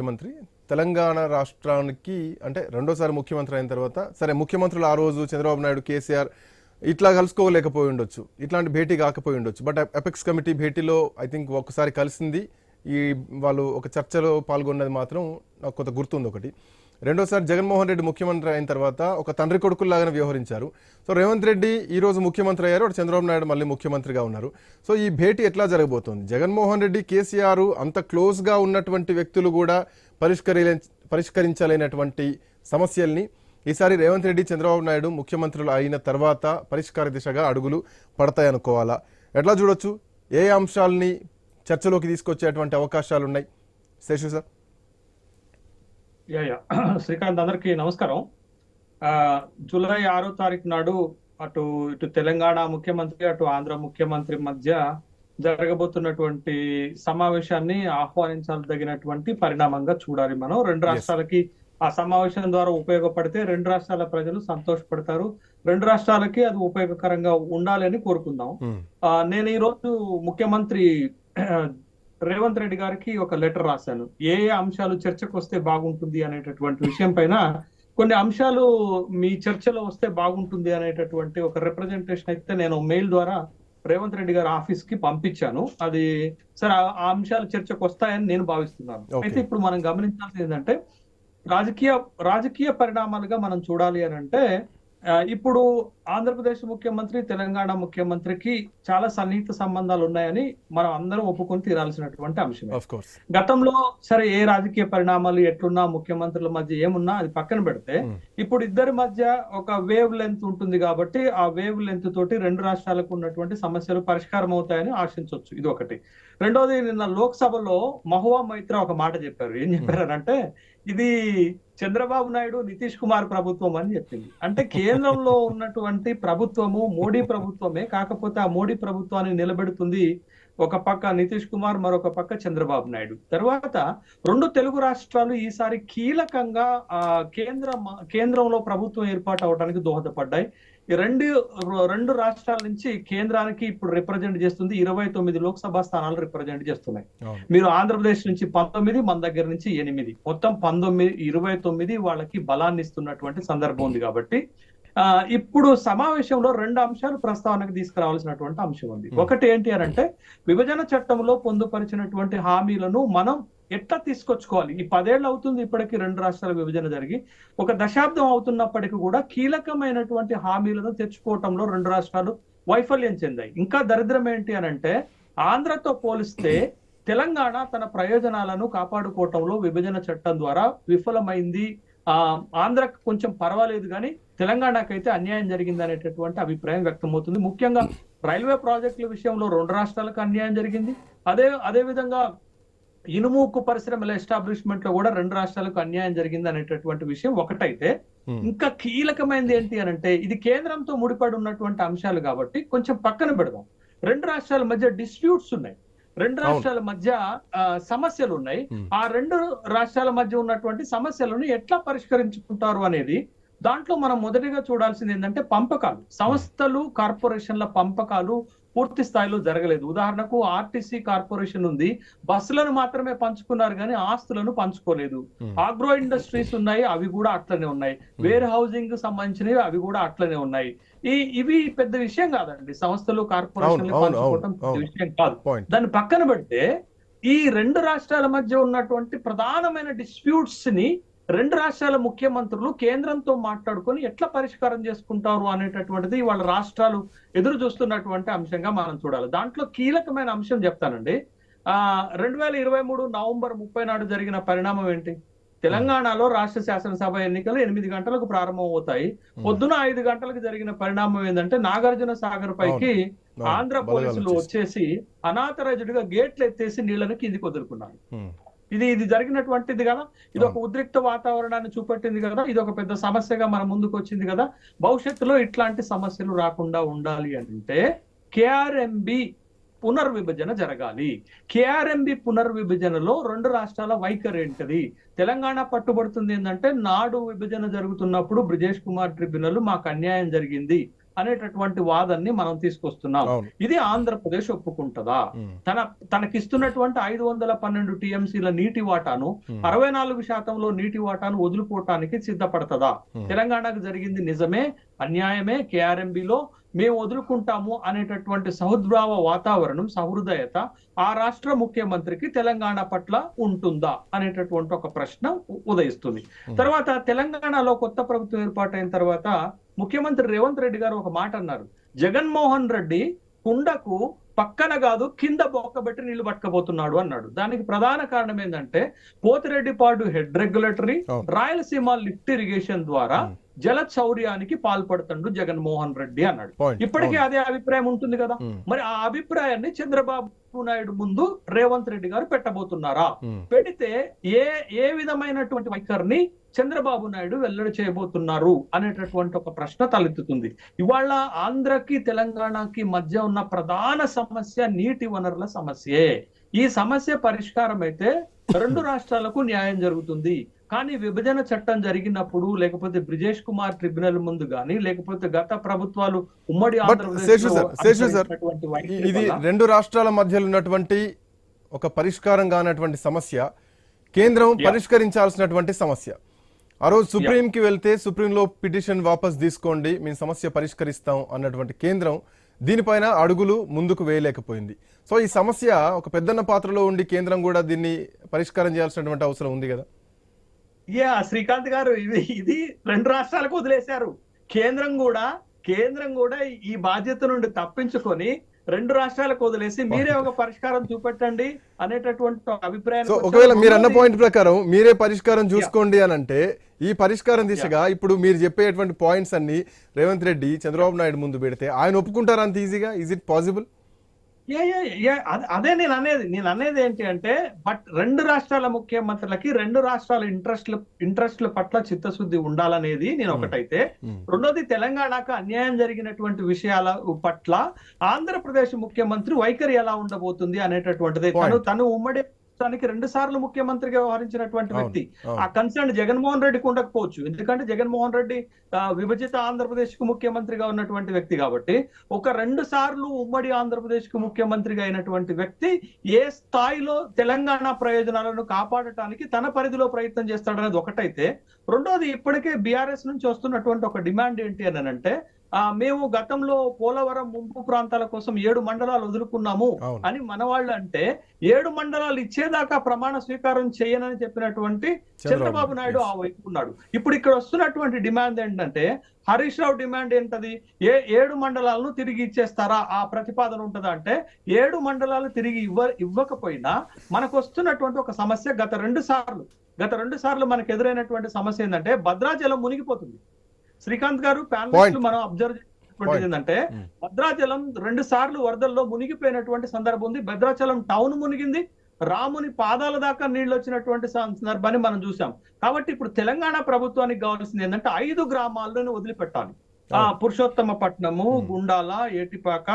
ముఖ్యమంత్రి. తెలంగాణ రాష్ట్రానికి అంటే రెండోసారి ముఖ్యమంత్రి అయిన తర్వాత సరే ముఖ్యమంత్రులు ఆ రోజు చంద్రబాబు నాయుడు కేసీఆర్ ఇట్లా కలుసుకోలేకపోయి ఉండొచ్చు ఇట్లాంటి భేటీ కాకపోయి ఉండొచ్చు బట్ ఎపెక్స్ కమిటీ భేటీలో ఐ థింక్ ఒక్కసారి కలిసింది. ఈ వాళ్ళు ఒక చర్చలో పాల్గొన్నది మాత్రం నాకు కొంత గుర్తుంది ఒకటి రెండోసారి జగన్మోహన్ రెడ్డి ముఖ్యమంత్రి అయిన తర్వాత ఒక తండ్రి కొడుకుల్లాగానే వ్యవహరించారు. సో రేవంత్ రెడ్డి ఈ రోజు ముఖ్యమంత్రి అయ్యారు. అటు చంద్రబాబు నాయుడు మళ్ళీ ముఖ్యమంత్రిగా ఉన్నారు. సో ఈ భేటీ ఎట్లా జరగబోతోంది? జగన్మోహన్ రెడ్డి కేసీఆర్ అంత క్లోజ్గా ఉన్నటువంటి వ్యక్తులు కూడా పరిష్కరి పరిష్కరించలేనటువంటి సమస్యల్ని ఈసారి రేవంత్ రెడ్డి చంద్రబాబు నాయుడు ముఖ్యమంత్రులు అయిన తర్వాత పరిష్కార దిశగా అడుగులు పడతాయనుకోవాలా? ఎట్లా చూడొచ్చు? ఏ అంశాలని చర్చలోకి తీసుకొచ్చేటువంటి అవకాశాలు ఉన్నాయి Seshu sir. Yeah yeah. Srikanth అందరికి నమస్కారం. ఆ జూలై ఆరో తారీఖు నాడు అటు ఇటు తెలంగాణ ముఖ్యమంత్రి అటు ఆంధ్ర ముఖ్యమంత్రి మధ్య జరగబోతున్నటువంటి సమావేశాన్ని ఆహ్వానించదగినటువంటి పరిణామంగా చూడాలి మనం. రెండు రాష్ట్రాలకి ఆ సమావేశం ద్వారా ఉపయోగపడితే రెండు రాష్ట్రాల ప్రజలు సంతోషపడతారు. రెండు రాష్ట్రాలకి అది ఉపయోగకరంగా ఉండాలని కోరుకుందాం. ఆ, నేను ఈ రోజు ముఖ్యమంత్రి రేవంత్ రెడ్డి గారికి ఒక లెటర్ రాశాను. ఏ ఏ అంశాలు చర్చకు వస్తే బాగుంటుంది అనేటటువంటి విషయం పైన కొన్ని అంశాలు మీ చర్చలో వస్తే బాగుంటుంది అనేటటువంటి ఒక రిప్రజెంటేషన్ అయితే నేను మెయిల్ ద్వారా రేవంత్ రెడ్డి గారి ఆఫీస్కి పంపించాను. అది సరే ఆ- అంశాలు చర్చకు వస్తాయని నేను భావిస్తున్నాను. అయితే ఇప్పుడు మనం గమనించాల్సింది ఏంటంటే రాజకీయ రాజకీయ పరిణామాలుగా మనం చూడాలి అని అంటే ఇప్పుడు ఆంధ్రప్రదేశ్ ముఖ్యమంత్రి తెలంగాణ ముఖ్యమంత్రికి చాలా సన్నిహిత సంబంధాలు ఉన్నాయని మనం అందరం ఒప్పుకొని తీరాల్సినటువంటి కోర్స్ గతంలో సరే ఏ రాజకీయ పరిణామాలు ఎట్లున్నా ముఖ్యమంత్రుల మధ్య ఏమున్నా అది పక్కన పెడితే Hmm. ఇప్పుడు ఇద్దరి మధ్య ఒక వేవ్ లెంత్ ఉంటుంది కాబట్టి ఆ వేవ్ లెంత్ తోటి రెండు రాష్ట్రాలకు ఉన్నటువంటి సమస్యలు పరిష్కారం అవుతాయని ఆశించవచ్చు ఇది ఒకటి. రెండోది నిన్న లోక్సభలో మహువా మైత్ర ఒక మాట చెప్పారు. ఏం చెప్పారనంటే ఇది చంద్రబాబు నాయుడు నితీష్ కుమార్ ప్రభుత్వం అని చెప్పింది. అంటే కేంద్రంలో ఉన్నటువంటి ప్రభుత్వము మోడీ ప్రభుత్వమే కాకపోతే ఆ మోడీ ప్రభుత్వాన్ని నిలబెడుతుంది ఒక పక్క నితీష్ కుమార్ మరొక పక్క చంద్రబాబు నాయుడు. తర్వాత రెండు తెలుగు రాష్ట్రాలు ఈసారి కీలకంగా ఆ కేంద్ర కేంద్రంలో ప్రభుత్వం ఏర్పాటు అవడానికి దోహదపడ్డాయి. ఈ రెండు రెండు రాష్ట్రాల నుంచి కేంద్రానికి ఇప్పుడు రిప్రజెంట్ చేస్తుంది ఇరవై తొమ్మిది లోక్సభ స్థానాలు రిప్రజెంట్ చేస్తున్నాయి. మీరు ఆంధ్రప్రదేశ్ నుంచి పంతొమ్మిది మన దగ్గర నుంచి ఎనిమిది. మొత్తం పంతొమ్మిది ఇరవై తొమ్మిది వాళ్ళకి బలాన్ని ఇస్తున్నటువంటి సందర్భం ఉంది కాబట్టి ఆ ఇప్పుడు సమావేశంలో రెండు అంశాలు ప్రస్తావనకు తీసుకురావాల్సినటువంటి అంశం ఉంది. ఒకటి ఏంటి అని అంటే విభజన చట్టంలో పొందుపరిచినటువంటి హామీలను మనం ఎట్లా తీసుకొచ్చుకోవాలి? ఈ పదేళ్ళు అవుతుంది ఇప్పటికీ రెండు రాష్ట్రాల విభజన జరిగి. ఒక దశాబ్దం అవుతున్నప్పటికీ కూడా కీలకమైనటువంటి హామీలను తెచ్చుకోవటంలో రెండు రాష్ట్రాలు వైఫల్యం చెందాయి. ఇంకా దరిద్రం ఏంటి అని అంటే ఆంధ్రతో పోలిస్తే తెలంగాణ తన ప్రయోజనాలను కాపాడుకోవటంలో విభజన చట్టం ద్వారా విఫలమైంది. ఆ ఆంధ్రకు కొంచెం పర్వాలేదు కానీ తెలంగాణకైతే అన్యాయం జరిగింది అనేటటువంటి అభిప్రాయం వ్యక్తమవుతుంది. ముఖ్యంగా రైల్వే ప్రాజెక్టుల విషయంలో రెండు రాష్ట్రాలకు అన్యాయం జరిగింది. అదే అదే విధంగా ఇనుము ఉక్కు పరిశ్రమల ఎస్టాబ్లిష్మెంట్లో కూడా రెండు రాష్ట్రాలకు అన్యాయం జరిగింది అనేటటువంటి విషయం ఒకటైతే. ఇంకా కీలకమైనది ఏంటి అని అంటే ఇది కేంద్రంతో ముడిపడి ఉన్నటువంటి అంశాలు కాబట్టి కొంచెం పక్కన పెడదాం రెండు రాష్ట్రాల మధ్య డిస్ప్యూట్స్ ఉన్నాయి రెండు. రాష్ట్రాల మధ్య సమస్యలు ఉన్నాయి. ఆ రెండు రాష్ట్రాల మధ్య ఉన్నటువంటి సమస్యలను ఎట్లా పరిష్కరించుకుంటారు అనేది దాంట్లో మనం మొదటిగా చూడాల్సింది ఏంటంటే పంపకాలు సంస్థలు కార్పొరేషన్ల పంపకాలు పూర్తి స్థాయిలో జరగలేదు. ఉదాహరణకు ఆర్టీసీ కార్పొరేషన్ ఉంది. బస్సులను మాత్రమే పంచుకున్నారు కానీ ఆస్తులను పంచుకోలేదు. Hmm. ఆగ్రో ఇండస్ట్రీస్ ఉన్నాయి అవి కూడా అట్లనే ఉన్నాయి. వేర్ హౌసింగ్ సంబంధించినవి అవి కూడా అట్లనే ఉన్నాయి. ఈ ఇవి పెద్ద విషయం కాదండి. సంస్థలు కార్పొరేషన్లు పంచుకోవడం. విషయం కాదు. దాన్ని పక్కన పెడితే ఈ రెండు రాష్ట్రాల మధ్య ఉన్నటువంటి ప్రధానమైన డిస్ప్యూట్స్ని రెండు రాష్ట్రాల ముఖ్యమంత్రులు కేంద్రంతో మాట్లాడుకొని ఎట్లా పరిష్కారం చేసుకుంటారు అనేటటువంటిది వాళ్ళ రాష్ట్రాలు ఎదురు చూస్తున్నటువంటి అంశంగా మనం చూడాలి. దాంట్లో కీలకమైన అంశం చెప్తానండి. ఆ రెండు వేల ఇరవై మూడు నవంబర్ ముప్పై నాడు జరిగిన పరిణామం ఏంటి? తెలంగాణలో రాష్ట్ర శాసనసభ ఎన్నికలు ఎనిమిది గంటలకు ప్రారంభం అవుతాయి పొద్దున ఐదు గంటలకు జరిగిన పరిణామం ఏంటంటే నాగార్జున సాగర్ పైకి ఆంధ్ర పోలీసులు వచ్చేసి. అనాథరైజ్డ్గా గేట్లు ఎత్తేసి నీళ్ళను కిందికి వదులుకున్నారు. ఇది ఇది జరిగినటువంటిది కదా. ఇది ఒక ఉద్రిక్త వాతావరణాన్ని చూపెట్టింది కదా. ఇది ఒక పెద్ద సమస్యగా మన ముందుకు వచ్చింది కదా. భవిష్యత్తులో ఇట్లాంటి సమస్యలు రాకుండా ఉండాలి అంటే కేఆర్ఎంబి పునర్విభజన జరగాలి. కేఆర్ఎంబి పునర్విభజనలో రెండు రాష్ట్రాల వైఖరి ఏంటది? తెలంగాణ పట్టుబడుతుంది ఏంటంటే నాడు విభజన జరుగుతున్నప్పుడు బ్రిజేష్ కుమార్ ట్రిబ్యునల్ మాకు అన్యాయం జరిగింది. అనేటటువంటి వాదన్ని మనం తీసుకొస్తున్నాం. ఇది ఆంధ్రప్రదేశ్ ఒప్పుకుంటదా? తన తనకిస్తున్నటువంటి ఐదు వందల పన్నెండు టీఎంసీల నీటి వాటాను అరవై నాలుగు శాతంలో నీటి వాటాను వదులుకోవటానికి సిద్ధపడతదా. తెలంగాణకు జరిగింది నిజమే అన్యాయమే కేఆర్ఎంబిలో మేము వదులుకుంటాము అనేటటువంటి సహృద్భావ వాతావరణం సహృదయత ఆ రాష్ట్ర ముఖ్యమంత్రికి తెలంగాణ పట్ల ఉంటుందా అనేటటువంటి ఒక ప్రశ్న ఉదయిస్తుంది. తర్వాత తెలంగాణలో కొత్త ప్రభుత్వం ఏర్పాటైన తర్వాత ముఖ్యమంత్రి రేవంత్ రెడ్డి గారు ఒక మాట అన్నారు జగన్మోహన్ రెడ్డి కుండకు పక్కన కాదు కింద బొక్కబెట్టి నీళ్ళు పట్టుకపోతున్నాడు అన్నాడు దానికి ప్రధాన కారణం ఏంటంటే Pothireddypadu head regulatory. Rayalaseema lift irrigation ద్వారా జల చౌర్యానికి పాల్పడుతుండు జగన్మోహన్ రెడ్డి అన్నాడు. ఇప్పటికీ. అదే అభిప్రాయం ఉంటుంది కదా. ఉమ్, మరి ఆ అభిప్రాయాన్ని చంద్రబాబు నాయుడు ముందు రేవంత్ రెడ్డి గారు పెట్టబోతున్నారా? ఉమ్, పెడితే ఏ ఏ విధమైనటువంటి వైఖరిని చంద్రబాబు నాయుడు వెల్లడి చేయబోతున్నారు అనేటటువంటి ఒక ప్రశ్న తలెత్తుతుంది. ఇవాళ ఆంధ్రకి తెలంగాణకి మధ్య ఉన్న ప్రధాన సమస్య నీటి వనరుల సమస్యే. ఈ సమస్య పరిష్కారం అయితే రెండు రాష్ట్రాలకు న్యాయం జరుగుతుంది. కానీ విభజన చట్టం జరిగినప్పుడు లేకపోతే బ్రిజేష్ కుమార్ ట్రిబ్యునల్ ముందు గాని లేకపోతే గత ప్రభుత్వాలు ఉమ్మడి ఇది రెండు రాష్ట్రాల మధ్యలో ఉన్నటువంటి ఒక పరిష్కారం కానటువంటి సమస్య కేంద్రం. పరిష్కరించాల్సినటువంటి సమస్య. ఆ రోజు సుప్రీంకి వెళ్తే సుప్రీంలో పిటిషన్ వాపస్ తీసుకోండి మీ సమస్య పరిష్కరిస్తాం అన్నటువంటి కేంద్రం దీనిపైన అడుగులు ముందుకు వేయలేకపోయింది. సో ఈ సమస్య ఒక పెద్దన్న పాత్రలో ఉండి కేంద్రం కూడా దీన్ని పరిష్కారం చేయాల్సినటువంటి అవసరం ఉంది కదా? యా శ్రీకాంత్ గారు ఇది ఇది రెండు రాష్ట్రాలకు వదిలేశారు. కేంద్రం కూడా కేంద్రం కూడా ఈ బాధ్యత నుండి తప్పించుకొని రెండు రాష్ట్రాలకు వదిలేసి మీరే ఒక పరిష్కారం చూపెట్టండి అనేటటువంటి వచ్చారు. ఒకవేళ మీరు అన్న పాయింట్ ప్రకారం మీరే పరిష్కారం చూసుకోండి అని అంటే ఈ పరిష్కారం దిశగా ఇప్పుడు మీరు చెప్పేటువంటి పాయింట్స్ అన్ని రేవంత్ రెడ్డి చంద్రబాబు నాయుడు ముందు పెడితే ఆయన ఒప్పుకుంటారా అంత ఈజీగా ఇజ్ ఇట్ పాసిబుల్ అద- నేను అనేది నేను అనేది ఏంటి అంటే బట్ రెండు రాష్ట్రాల ముఖ్యమంత్రులకి రెండు రాష్ట్రాల ఇంట్రెస్ట్ల ఇంట్రెస్ట్ల పట్ల చిత్తశుద్ధి ఉండాలనేది నేను ఒకటైతే. రెండోది తెలంగాణకు అన్యాయం జరిగినటువంటి విషయాల పట్ల ఆంధ్రప్రదేశ్ ముఖ్యమంత్రి వైఖరి ఎలా ఉండబోతుంది అనేటటువంటిది తను. తను ఉమ్మడి రాష్ట్రానికి రెండు సార్లు ముఖ్యమంత్రిగా వ్యవహరించినటువంటి వ్యక్తి. ఆ కన్సర్న్ జగన్మోహన్ రెడ్డికి ఉండకపోవచ్చు ఎందుకంటే జగన్మోహన్ రెడ్డి విభజిత ఆంధ్రప్రదేశ్కు ముఖ్యమంత్రిగా ఉన్నటువంటి వ్యక్తి కాబట్టి ఒక రెండు సార్లు ఉమ్మడి ఆంధ్రప్రదేశ్కు ముఖ్యమంత్రిగా అయినటువంటి వ్యక్తి ఏ స్థాయిలో తెలంగాణ ప్రయోజనాలను కాపాడటానికి తన పరిధిలో ప్రయత్నం చేస్తాడనేది ఒకటైతే రెండోది ఇప్పటికే బీఆర్ఎస్ నుంచి వస్తున్నటువంటి ఒక డిమాండ్ ఏంటి అని అంటే మేము గతంలో పోలవరం ముంపు ప్రాంతాల కోసం ఏడు మండలాలు వదులుకున్నాము అని మన వాళ్ళు అంటే ఏడు మండలాలు ఇచ్చేదాకా ప్రమాణ స్వీకారం చేయనని చెప్పినటువంటి చంద్రబాబు నాయుడు ఆ వైపు ఉన్నాడు. ఇప్పుడు ఇక్కడ వస్తున్నటువంటి డిమాండ్ ఏంటంటే హరీష్ రావు డిమాండ్ ఏంటది? ఏ ఏడు మండలాలను తిరిగి ఇచ్చేస్తారా? ఆ ప్రతిపాదన ఉంటుందా అంటే ఏడు మండలాలు తిరిగి ఇవ్వ ఇవ్వకపోయినా మనకు వస్తున్నటువంటి ఒక సమస్య గత రెండు సార్లు గత రెండు సార్లు మనకు ఎదురైనటువంటి సమస్య ఏంటంటే భద్రాచలం మునిగిపోతుంది. శ్రీకాంత్ గారు Point. ప్యానలిస్ట్ మనం అబ్జర్వ్ చేసినటువంటిది Point. ఏంటంటే Hmm. భద్రాచలం రెండు సార్లు వరదల్లో మునిగిపోయినటువంటి సందర్భం ఉంది భద్రాచలం టౌన్ మునిగింది రాముని పాదాల దాకా నీళ్ళు వచ్చినటువంటి సందర్భాన్ని మనం చూసాం కాబట్టి ఇప్పుడు తెలంగాణ ప్రభుత్వానికి కావాల్సింది ఏంటంటే ఐదు గ్రామాలను వదిలిపెట్టాలి పురుషోత్తమ పట్నము. గుండాల ఏటిపాక.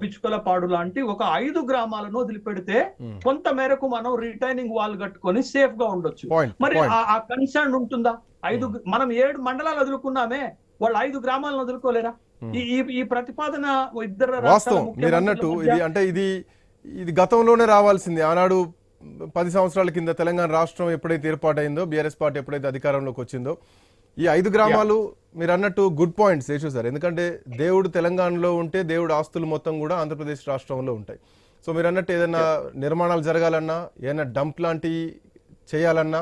పిచ్చుకలపాడు లాంటి ఒక ఐదు గ్రామాలను వదిలిపెడితే. కొంత మేరకు మనం రిటైనింగ్ వాల్ కట్టుకొని సేఫ్గా ఉండొచ్చు మరి ఆ- కన్సర్న్ ఉంటుందా ఐదు మనం ఏడు మండలాలు వదులుకున్నామే వాళ్ళు ఐదు గ్రామాలను వదులుకోలేరా. ఈ ఈ- ప్రతిపాదన ఇద్దరు వాస్తవం మీరు అన్నట్టు ఇది అంటే ఇది ఇది గతంలోనే రావాల్సింది ఆనాడు పది సంవత్సరాల కింద తెలంగాణ రాష్ట్రం ఎప్పుడైతే ఏర్పాటైందో బీఆర్ఎస్ పార్టీ ఎప్పుడైతే అధికారంలోకి వచ్చిందో ఈ ఐదు గ్రామాలు మీరు అన్నట్టు గుడ్ పాయింట్స్ యేషు సార్. ఎందుకంటే దేవుడు తెలంగాణలో ఉంటే దేవుడు ఆస్తులు మొత్తం కూడా ఆంధ్రప్రదేశ్ రాష్ట్రంలో ఉంటాయి. సో మీరు అన్నట్టు ఏదైనా నిర్మాణాలు జరగాలన్నా ఏదైనా డంప్ లాంటివి చేయాలన్నా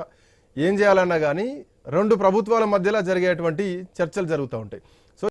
ఏం చేయాలన్నా కానీ రెండు ప్రభుత్వాల మధ్యలో జరిగేటువంటి చర్చలు జరుగుతూ ఉంటాయి.